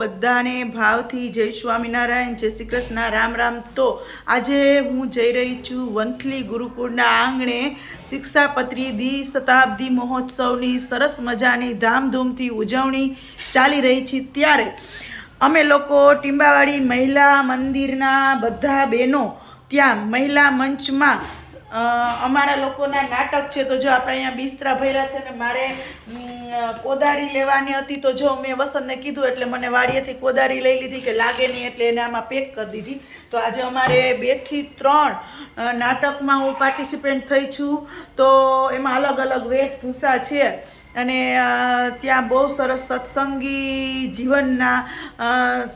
બધાને ભાવથી જય સ્વામિનારાયણ, જય શ્રી કૃષ્ણ, રામ રામ. તો આજે હું જઈ રહી છું વંથલી ગુરુકુળના આંગણે શિક્ષાપત્રી દ્વિ શતાબ્દી મહોત્સવની સરસ મજાની ધામધૂમથી ઉજવણી ચાલી રહી છે. ત્યારે અમે લોકો ટીંબાવાડી મહિલા મંદિરના બધા બહેનો ત્યાં મહિલા મંચમાં અમારા લોકોના નાટક છે, તો જો આપણે અહીંયા બિસ્તરા ભર્યા છે ને મારે કોદારી લેવાની હતી, તો જો મેં વસંતને કીધું એટલે મને વાડીએથી કોદારી લઈ લીધી કે લાગે નહીં એટલે એને આમાં પેક કરી દીધી. તો આજે અમારે બેથી ત્રણ નાટકમાં હું પાર્ટિસિપેન્ટ થઈ છું. તો એમાં અલગ અલગ વેશભૂષા છે. અને ત્યાં બહુ સરસ સત્સંગી જીવનના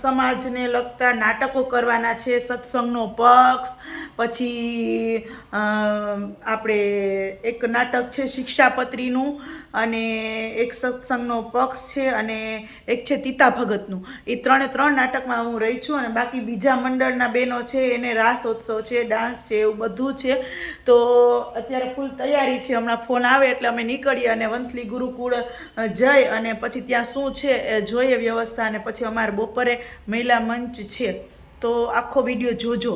સમાજને લગતા નાટકો કરવાના છે. સત્સંગનો પક્ષ, પછી આપણે એક નાટક છે શિક્ષાપત્રીનું અને એક સત્સંગનો પક્ષ છે અને એક છે તીતા ભગતનું. એ ત્રણે ત્રણ નાટકમાં હું રહી છું અને બાકી બીજા મંડળના બહેનો છે, એને રાસોત્સવ છે, ડાન્સ છે, એવું બધું છે. તો અત્યારે ફૂલ તૈયારી છે. હમણાં ફોન આવે એટલે અમે નીકળીએ અને વંથલી ગુરુકુળ જઈ અને પછી ત્યાં શું છે એ જોઈએ વ્યવસ્થા અને પછી અમારે બપોરે મહિલા મંચ છે. તો આખો વીડિયો જોજો.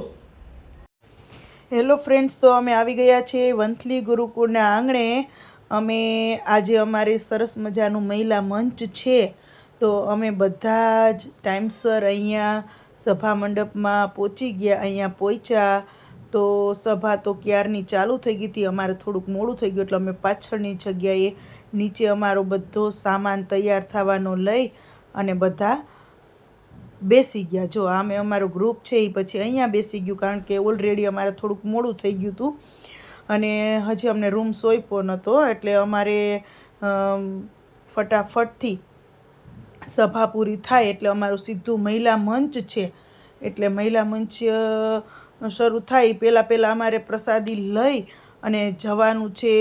હેલો ફ્રેન્ડ્સ, તો અમે આવી ગયા છીએ વંથલી ગુરુકુળના આંગણે. અમે આજે અમારે સરસ મજાનું મહિલા મંચ છે. તો અમે બધા જ ટાઈમસર અહીંયા સભા મંડપમાં પહોંચી ગયા, અહીંયા પહોંચ્યા. તો સભા તો ક્યારની ચાલુ થઈ ગઈ હતી? અમારે થોડુંક મોડું થઈ ગયું, એટલે અમે પાછળની જગ્યાએ નીચે અમારો બધો સામાન તૈયાર થવાનો લઈ અને બધા બેસી ગયા. જો, આમે અમારું ગ્રુપ છે એ પછી અહીંયા બેસી ગયું, કારણ કે ઓલરેડી અમારે થોડુંક મોડું થઈ ગયું હતું. અને હજી અમને રૂમ સોંપ્યો નહોતો, એટલે અમારે ફટાફટથી સભા પૂરી થાય, એટલે અમારું સીધું મહિલા મંચ છે. એટલે મહિલા મંચ શરૂ થાય, પહેલાં પહેલાં અમારે પ્રસાદી લઈ અને જવાનું છે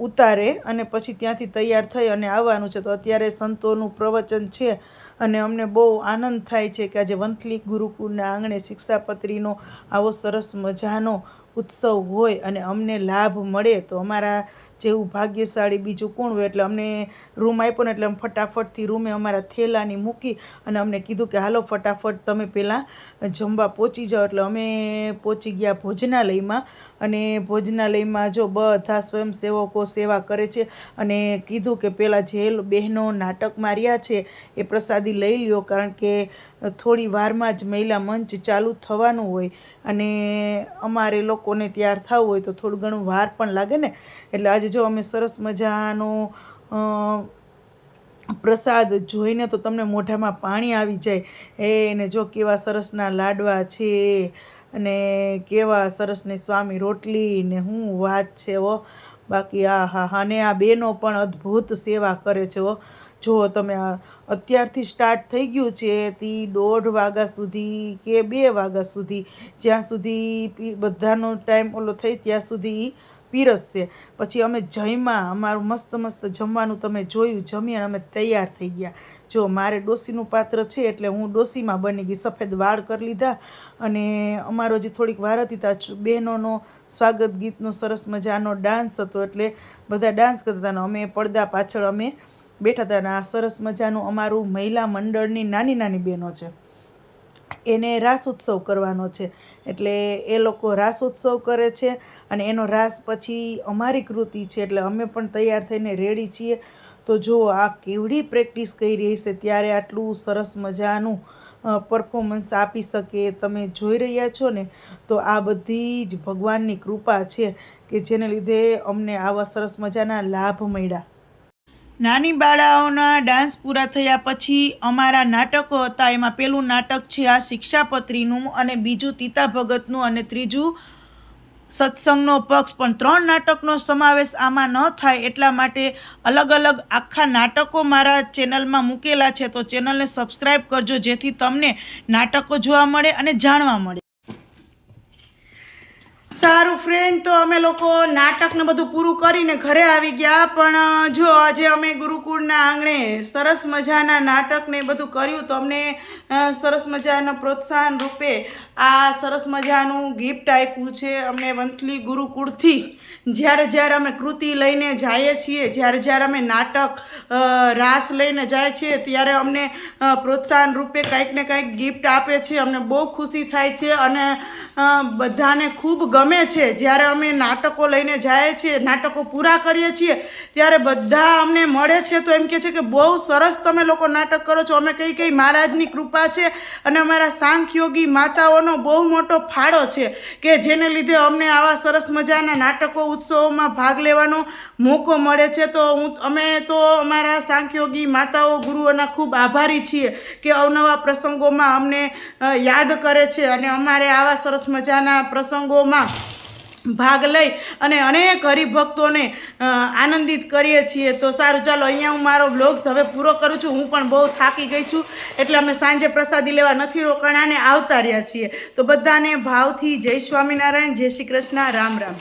ઉતારે અને પછી ત્યાંથી તૈયાર થઈ અને આવવાનું છે. તો અત્યારે સંતોનું પ્રવચન છે અને અમને બહુ આનંદ થાય છે કે આજે વંથલી ગુરુકુળના આંગણે શિક્ષાપત્રીનો આવો સરસ મજાનો ઉત્સવ હોય અને અમને લાભ મળે. તો અમારા જેવું ભાગ્યશાળી બીજું કોણ હોય? એટલે અમને રૂમ આપ્યો ને એટલે અમે ફટાફટથી રૂમે અમારા થેલાની મૂકી અને અમને કીધું કે, હાલો, ફટાફટ તમે પહેલાં જમવા પહોંચી જાઓ. એટલે અમે પહોંચી ગયા ભોજનાલયમાં અને ભોજનાલયમાં જો બધા સ્વયંસેવકો સેવા કરે છે અને કીધું કે પહેલાં જે બહેનો નાટક માર્યા છે એ પ્રસાદી લઈ લ્યો, કારણ કે થોડી વારમાં જ મહિલા મંચ ચાલુ થવાનું હોય અને અમારે લોકોને તૈયાર થવું હોય તો થોડું ઘણું વાર પણ લાગે ને? એટલે આજે જો અમે સરસ મજાનો પ્રસાદ જોઈને તો તમને મોઢામાં પાણી આવી જાય. એને જો કેવા સરસના લાડવા છે, અને કેવા સરસની સ્વામી રોટલી, ને હું વાત છે ઓ બાકી આ, હા હા અને આ બેનો પણ અદ્ભુત સેવા કરે છે ઓ જો તમે અત્યારથી સ્ટાર્ટ થઈ ગયું છે, તે દોઢ વાગ્યા સુધી કે બે વાગ્યા સુધી, જ્યાં સુધી બધાનો ટાઈમ ઓલો થઈ, ત્યાં સુધી પીરસશે પછી અમે જમ્યા, અમારું મસ્ત મસ્ત જમવાનું તમે જોયું, જમી અને અમે તૈયાર થઈ ગયા. જો, મારે ડોસીનું પાત્ર છે એટલે હું ડોસીમાં બની ગઈ, સફેદ વાળ કરી લીધા અને અમારો જે થોડીક વાર હતી ત્યાં બહેનોનો સ્વાગત ગીતનો સરસ મજાનો ડાન્સ હતો એટલે બધા ડાન્સ કરતા હતા અમે પડદા પાછળ અમે બેઠા હતા અને આ સરસ મજાનું અમારું મહિલા મંડળની નાની નાની બહેનો છે. એને રાસ ઉત્સવ કરવાનો છે. એટલે એ લોકો રાસ ઉત્સવ કરે છે અને એનો રાસ પછી અમારી કૃતિ છે. એટલે અમે પણ તૈયાર થઈને રેડી છીએ. તો જો આ કેવડી પ્રેક્ટિસ કરી રહી છે ત્યારે આટલું સરસ મજાનું પરફોર્મન્સ આપી શકે તમે જોઈ રહ્યા છો ને, તો આ બધી જ ભગવાનની કૃપા છે કે જેને લીધે અમને આવા સરસ મજાના લાભ મળ્યા. નાની બાળાઓના ડાન્સ પૂરા થયા પછી અમારા નાટકો હતા. એમાં પેલું નાટક છે આ શિક્ષાપત્રીનું અને બીજું તીતા ભગતનું અને ત્રીજું સત્સંગનો પક્ષ. પણ ત્રણ નાટકનો સમાવેશ આમાં ન થાય એટલા માટે અલગ અલગ આખા નાટકો મારા ચેનલમાં મૂકેલા છે. તો ચેનલને સબસ્ક્રાઈબ કરજો જેથી તમને નાટકો જોવા મળે અને જાણવા મળે. સારું ફ્રેન્ડ તો અમે લોકો નાટક ને બધું પૂરું કરીને ઘરે આવી ગયા, પણ જો આજે અમે ગુરુકુળના આંગણે સરસ મજાના નાટક ને બધું કર્યું, તો અમને સરસ મજાના પ્રોત્સાહન રૂપે આ સરસ મજાનું ગિફ્ટ આપ્યું છે. અમને વંથલી ગુરુકુળથી જ્યારે જ્યારે અમે કૃતિ લઈને જઈએ છીએ, જ્યારે જ્યારે અમે નાટક રાસ લઈને જાય છીએ, ત્યારે અમને પ્રોત્સાહન રૂપે કંઈક ને કંઈક ગિફ્ટ આપે છે. અમને બહુ ખુશી થાય છે અને બધાને ખૂબ ગમે છે, જ્યારે અમે નાટકો લઈને જાય છીએ, નાટકો પૂરા કરીએ છીએ, ત્યારે બધા અમને મળે છે તો એમ કહે છે કે બહુ સરસ તમે લોકો નાટક કરો છો. અમે કઈ કઈ મહારાજની કૃપા છે અને અમારા સાંખયોગી માતાઓનો બહુ મોટો ફાળો છે કે જેને લીધે અમને આવા સરસ મજાના નાટકો ઉત્સવોમાં ભાગ લેવાનો મોકો મળે છે. તો હું, અમે તો અમારા સાંખયોગી માતાઓ ગુરુઓના ખૂબ આભારી છીએ કે અવનવા પ્રસંગોમાં અમને યાદ કરે છે અને અમારે આવા સરસ મજાના પ્રસંગોમાં ભાગ લઈ અને અનેક હરિભક્તોને આનંદિત કરીએ છીએ. તો સારું, ચાલો, અહીંયા હું મારો બ્લોગ્સ હવે પૂરો કરું છું. હું પણ બહુ થાકી ગઈ છું, એટલે અમે સાંજે પ્રસાદી લેવા નથી રોકાણાને આવતા રહ્યા છીએ. તો બધાને ભાવથી જય સ્વામિનારાયણ, જય શ્રી કૃષ્ણ, રામ રામ.